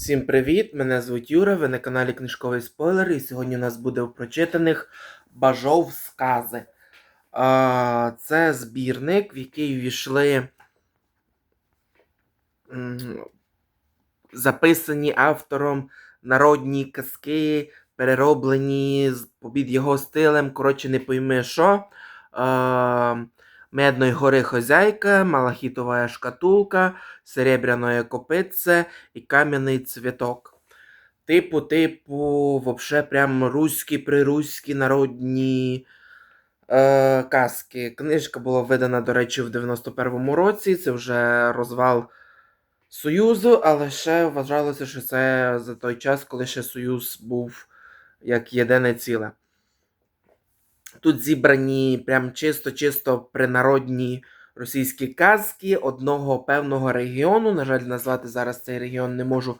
Всім привіт! Мене звуть Юра, ви на каналі Книжковий Спойлер, і сьогодні у нас буде в прочитаних Бажов скази. Це збірник, в який ввійшли записані автором народні казки, перероблені з- під його стилем. Коротше, не пойми що. Медної гори хозяйка, малахітова шкатулка, серебряне копитце і кам'яний цвіток. Типу, типу, вообще прям руські прируські народні е, казки. Книжка була видана, до речі, в 91-му році. Це вже розвал Союзу, але ще вважалося, що це за той час, коли ще Союз був як єдине ціле. Тут зібрані прям чисто-чисто принародні російські казки одного певного регіону. На жаль, назвати зараз цей регіон не можу,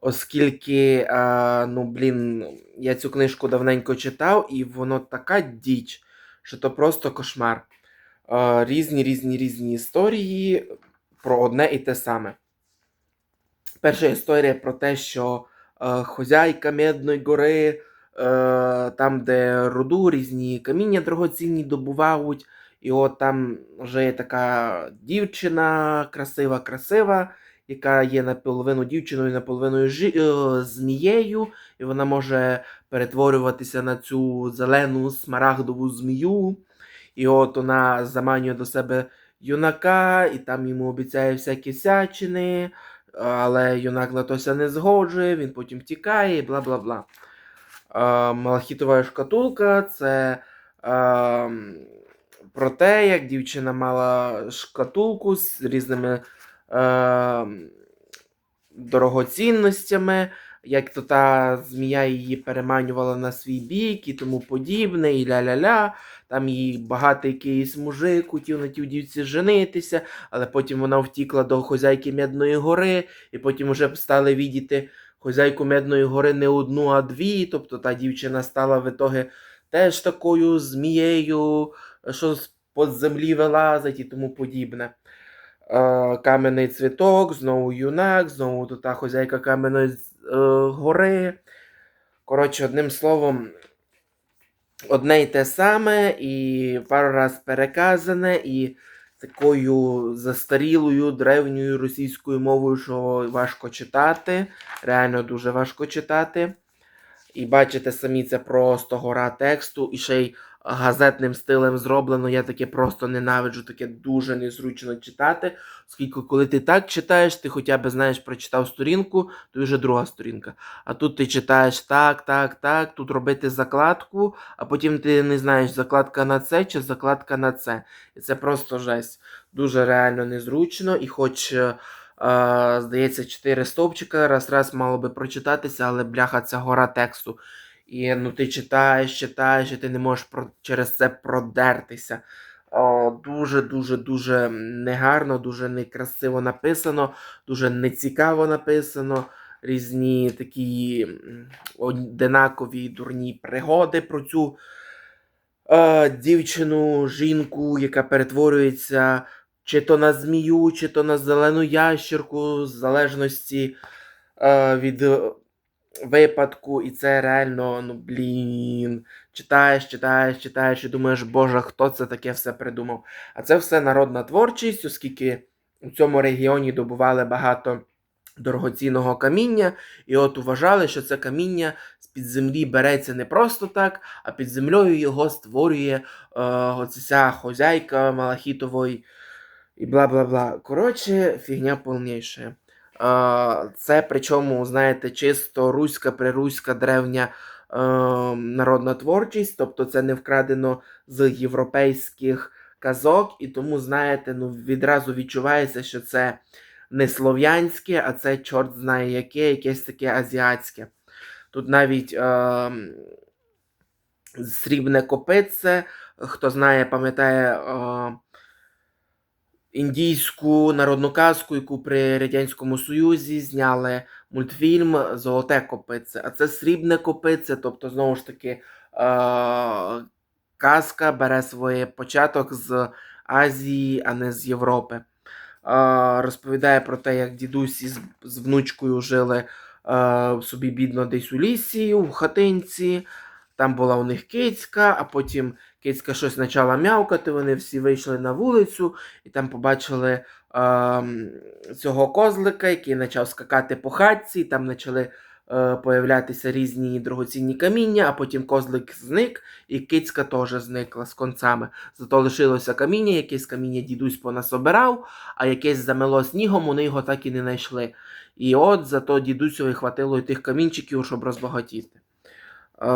оскільки, а, ну, блін, я цю книжку давненько читав, і воно така діч, що то просто кошмар. А, різні, різні, різні історії про одне і те саме. Перша історія про те, що е, хозяйка Медної гори, е, там, де руду, різні каміння дорогоцінні добувають. І от там вже є така дівчина красива, красива, яка є наполовину дівчиною, наполовину жі... е, змією, і вона може перетворюватися на цю зелену смарагдову змію. І от вона заманює до себе юнака, і там йому обіцяє всякі сячини, але юнак на тося не згоджує, він потім втікає і бла бла бла. Малахітова шкатулка це про те, як дівчина мала шкатулку з різними дорогоцінностями, як то та змія її переманювала на свій бік і тому подібне, і ля-ля-ля. Там їй багатий якийсь мужик хотів на тій дівці женитися, але потім вона втікла до хозяйки Медної гори, і потім вже стали відіти хозяйку Медної гори не одну, а дві. Тобто та дівчина стала в ітоги теж такою змією, що з-под землі вилазить і тому подібне. Е, Кам'яний цвіток, знову юнак, знову та хозяйка Кам'яної е, гори. Коротше, одним словом, одне й те саме, і пару раз переказане, і такою застарілою древньою російською мовою, що важко читати. Реально дуже важко читати. І бачите самі, це просто гора тексту, і ще й газетним стилем зроблено. Я таке просто ненавиджу, таке дуже незручно читати. Оскільки, коли ти так читаєш, ти хоча б знаєш, прочитав сторінку, то вже друга сторінка. А тут ти читаєш так, так, так, тут робити закладку, а потім ти не знаєш, закладка на це чи закладка на це. І це просто жесть. Дуже реально незручно, і хоч. е, е, Здається, 4 стовпчика, раз-раз мало би прочитатися, але бляха, це гора тексту. І ну, ти читаєш, читаєш, і ти не можеш про... через це продертися. О, дуже, дуже, дуже негарно, дуже некрасиво написано, дуже нецікаво написано. Різні такі одинакові дурні пригоди про цю е, дівчину, жінку, яка перетворюється чи то на змію, чи то на зелену ящерку, в залежності е, від випадку. І це реально, ну блін. Читаєш, читаєш, читаєш і думаєш, боже, хто це таке все придумав. А це все народна творчість, оскільки у цьому регіоні добували багато дорогоцінного каміння, і от вважали, що це каміння з-під землі береться не просто так, а під землею його створює е, оця хозяйка Малахітової і бла бла бла. Коротше, фігня повніша. Це причому, знаєте, чисто руська, прируська древня е, народна творчість, тобто це не вкрадено з європейських казок, і тому, знаєте, ну відразу відчувається, що це не слов'янське, а це чорт знає яке, якесь таке азіатське. Тут навіть е, срібне копитце, хто знає, пам'ятає. Е, індійську народну казку, яку при Радянському Союзі зняли мультфільм Золоте копице. А це срібне копице, тобто, знову ж таки, е- казка бере своє початок з Азії, а не з Європи. розповідає про те, як дідусь із з внучкою жили е, собі бідно десь у лісі, у хатинці. Там була у них кицька, а потім кицька щось почала м'явкати. Вони всі вийшли на вулицю і там побачили ем, цього козлика, який почав скакати по хатці. і Там почали е, появлятися різні дорогоцінні каміння, а потім козлик зник, і кицька теж зникла з концами. Зато лишилося каміння, якесь каміння дідусь понасобирав, а якесь замело снігом, вони його так і не знайшли. І от зато дідусю хватило і тих камінчиків, щоб розбагатіти. Е,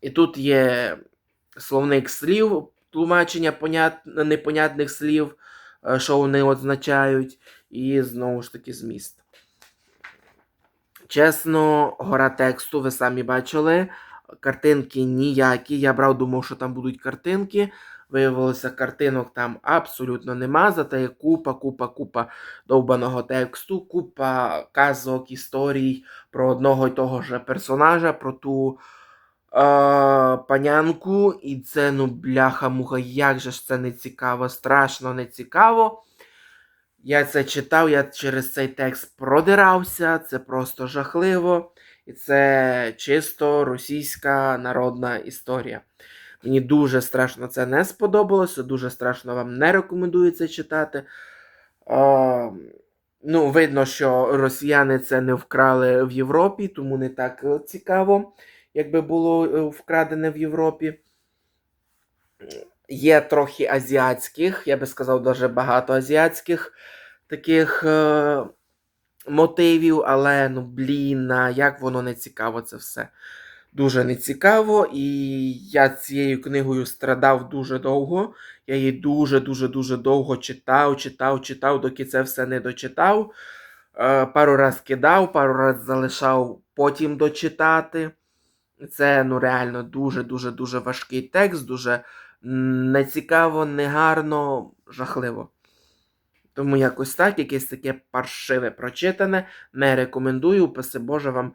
і тут є словник слів, тлумачення понят... непонятних слів, е, що вони означають, і знову ж таки зміст. Чесно, гора тексту, ви самі бачили. Картинки ніякі. Я брав, думав, що там будуть картинки. Виявилося, картинок там абсолютно нема. Зате є купа, купа, купа довбаного тексту, купа казок, історій про одного й того ж персонажа, про ту е, панянку. І це, ну, бляха-муха, як же ж це не цікаво, страшно не цікаво. Я це читав, я через цей текст продирався, це просто жахливо. І це чисто російська народна історія. Мені дуже страшно це не сподобалося, дуже страшно вам не рекомендую це читати. Е, ну, видно, що росіяни це не вкрали в Європі, тому не так е, цікаво, якби було е, вкрадене в Європі. Є трохи азіатських, я би сказав, дуже багато азіатських таких е, мотивів, але ну, блін, як воно не цікаво це все. Дуже не цікаво, і я цією книгою страдав дуже довго. Я її дуже-дуже-дуже довго читав, читав, читав, доки це все не дочитав. Е, пару раз кидав, пару раз залишав потім дочитати. Це ну реально дуже-дуже дуже важкий текст, дуже нецікаво, негарно, жахливо. Тому якось так, якесь таке паршиве прочитане. Не рекомендую, упаси Боже, вам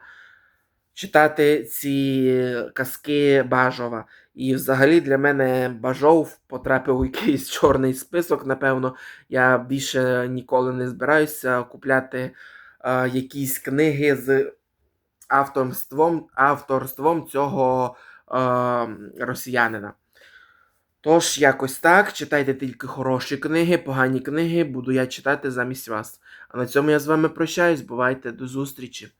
читати ці казки Бажова. І взагалі для мене Бажов потрапив у якийсь чорний список. Напевно, я більше ніколи не збираюся купляти е, якісь книги з авторством, авторством цього е, росіянина. Тож, якось так, читайте тільки хороші книги, погані книги буду я читати замість вас. А на цьому я з вами прощаюсь. Бувайте до зустрічі!